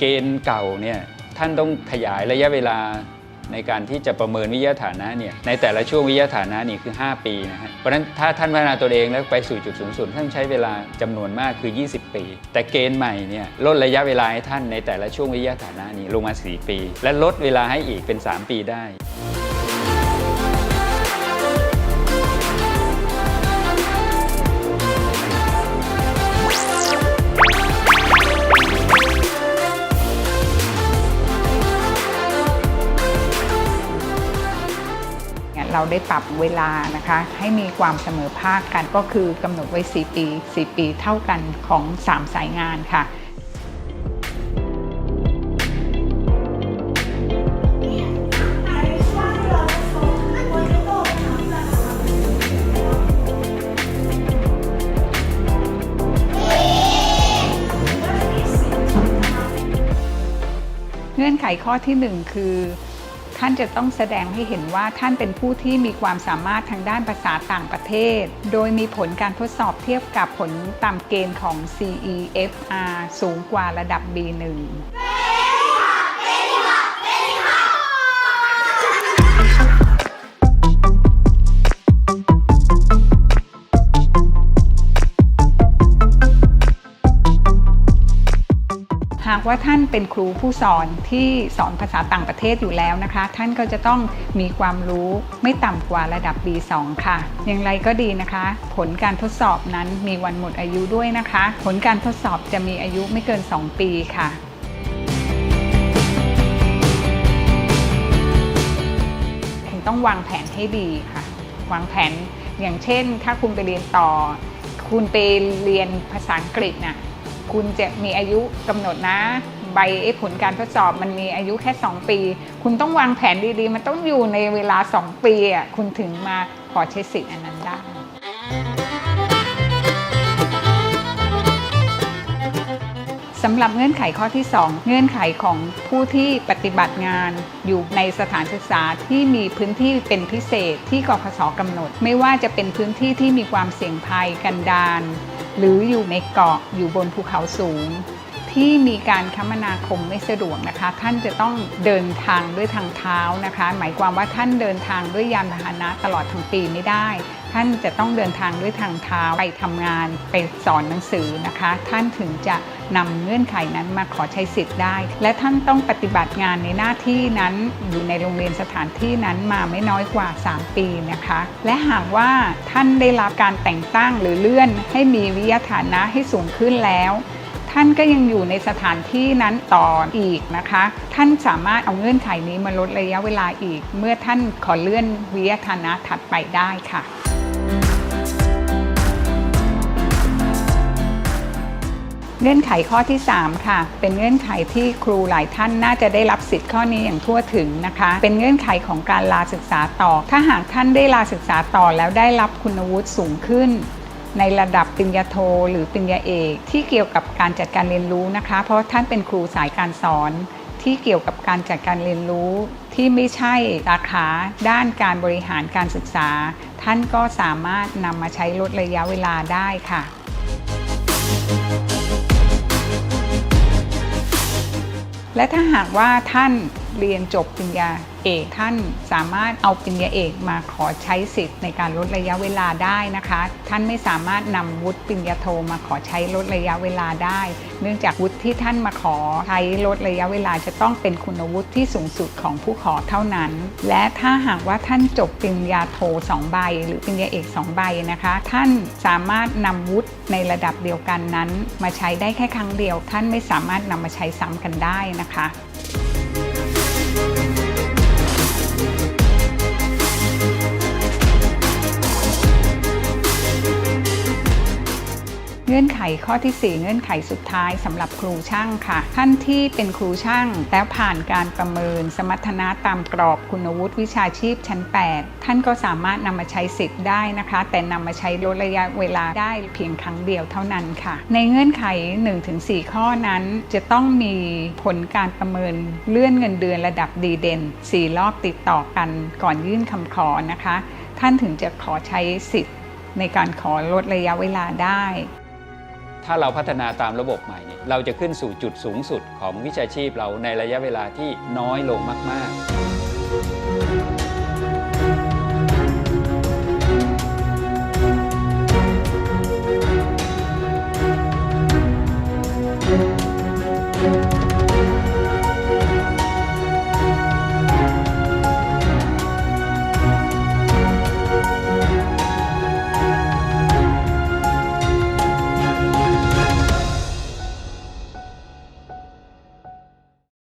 เกณฑ์เก่าเนี่ยท่านต้องขยายระยะเวลาในการที่จะประเมินวิทยาฐานะเนี่ยในแต่ละช่วงวิทยาฐานะนี่คือ 5 ปีนะฮะเพราะฉะนั้นถ้าท่านพัฒนาตัวเองแล้วไปสู่จุดสูงสุดท่านใช้เวลาจำนวนมากคือ 20 ปี แต่เกณฑ์ใหม่เนี่ยลดระยะเวลาให้ท่านในแต่ละช่วงวิทยาฐานะนี้ลงมา 4 ปี และลดเวลาให้อีกเป็น 3 ปีได้ เราได้ปรับเวลานะคะ ให้มีความเสมอภาคกันก็คือกำหนดไว้ 4 ปี 4 ปีเท่ากันของ 3 สายงานค่ะเงื่อนไขข้อที่หนึ่งคือ ท่านจะต้องแสดงให้เห็นว่าท่านเป็นผู้ที่มีความสามารถทางด้านภาษาต่างประเทศ โดยมีผลการทดสอบเทียบกับผลตามเกณฑ์ของ CEFR สูงกว่าระดับ B1 ากว่าท่านเป็นครูผู้สอนที่สอนภาษาต่างประเทศอยู่แล้วนะคะ ท่านก็จะต้องมีความรู้ไม่ต่ำกว่าระดับ B2 ค่ะ อย่างไรก็ดีนะคะ ผลการทดสอบนั้นมีวันหมดอายุด้วยนะคะ ผลการทดสอบจะมีอายุไม่เกิน 2 ปีค่ะคุณต้องวางแผนให้ดีค่ะ วางแผนอย่างเช่น ถ้าคุณไปเรียนต่อ คุณไปเรียนภาษาอังกฤษน่ะ คุณจะมีอายุกำหนดนะ ใบผลการทดสอบมันมีอายุแค่ 2 ปี คุณต้องวางแผนดีๆ มันต้องอยู่ในเวลา 2 ปีอะคุณถึงมาขอใช้สิทธิ์อันนั้นได้สำหรับเงื่อนไขข้อที่ 2 เงื่อนไขของผู้ที่ปฏิบัติงานอยู่ในสถานศึกษาที่มีพื้นที่เป็นพิเศษที่กพศกำหนด ไม่ว่าจะเป็นพื้นที่ที่มีความเสี่ยงภัยกันดาร หรืออยู่ในเกาะอยู่บนภูเขาสูง ที่มีการคมนาคมไม่สะดวกนะคะ ท่านจะต้องเดินทางด้วยทางเท้านะคะ หมายความว่าท่านเดินทางด้วยยานพาหนะตลอดทั้งปีไม่ได้ ท่านจะต้องเดินทางด้วยทางเท้าไปทำงานไปสอนหนังสือนะคะ ท่านถึงจะนำเงื่อนไขนั้นมาขอใช้สิทธิ์ได้ และท่านต้องปฏิบัติงานในหน้าที่นั้นอยู่ในโรงเรียนสถานที่นั้นมาไม่น้อยกว่า 3 ปีนะคะ และหากว่าท่านได้รับการแต่งตั้งหรือเลื่อนให้มีวิทยาฐานะให้สูงขึ้นแล้วท่านก็ยังอยู่ในสถานที่นั้นต่ออีกนะคะ ท่านสามารถเอาเงื่อนไขนี้มาลดระยะเวลาอีก เมื่อท่านขอเลื่อนวิทยาฐานะถัดไปได้ค่ะ เงื่อนไขข้อที่ 3 ค่ะ เป็นเงื่อนไขที่ครูหลายท่านน่าจะได้รับสิทธิ์ข้อนี้อย่างทั่วถึงนะคะ เป็นเงื่อนไขของการลาศึกษาต่อ ถ้าหากท่านได้ลาศึกษาต่อแล้วได้รับคุณวุฒิสูงขึ้น ในระดับปริญญาโท หรือปริญญาเอก ที่เกี่ยวกับการจัดการเรียนรู้นะคะ เพราะท่านเป็นครูสายการสอน ที่เกี่ยวกับการจัดการเรียนรู้ ที่ไม่ใช่สาขาด้านการบริหารการศึกษา ท่านก็สามารถนำมาใช้ลดระยะเวลาได้ค่ะ และถ้าหากว่าท่าน เรียนจบปริญญาเอกท่านสามารถเอาปริญญาเอกมาขอใช้สิทธิ์ในการลดระยะเวลาได้นะคะ ท่านไม่สามารถนำวุฒิปริญญาโทมาขอใช้ลดระยะเวลาได้ เนื่องจากวุฒิที่ท่านมาขอใช้ลดระยะเวลาจะต้องเป็นคุณวุฒิที่สูงสุดของผู้ขอเท่านั้น และถ้าหากว่าท่านจบปริญญาโท2ใบ หรือปริญญาเอก2ใบนะคะ ท่านสามารถนำวุฒิในระดับเดียวกันนั้น มาใช้ได้แค่ครั้งเดียว ท่านไม่สามารถนำมาใช้ซ้ำกันได้นะคะ เงื่อนไขข้อที่ 4 เงื่อนไขสุดท้ายสำหรับครูช่างค่ะ ท่านที่เป็นครูช่างแล้วผ่านการประเมิน สมรรถนะตามกรอบคุณวุฒิวิชาชีพชั้น 8 ท่านก็สามารถนำมาใช้สิทธิ์ได้นะคะ แต่นำมาใช้ลดระยะเวลาได้เพียงครั้งเดียวเท่านั้นค่ะ ในเงื่อนไข 1-4 ข้อนั้น จะต้องมีผลการประเมินเลื่อนเงินเดือนระดับดีเด่น 4 รอบติดต่อกันก่อนยื่นคำขอนะคะ ท่านถึงจะขอใช้สิทธิ์ในการขอลดระยะเวลาได้ ถ้าเราพัฒนาตามระบบใหม่เนี่ยเราจะขึ้นสู่จุดสูงสุดของวิชาชีพเราในระยะเวลาที่น้อยลงมาก ๆ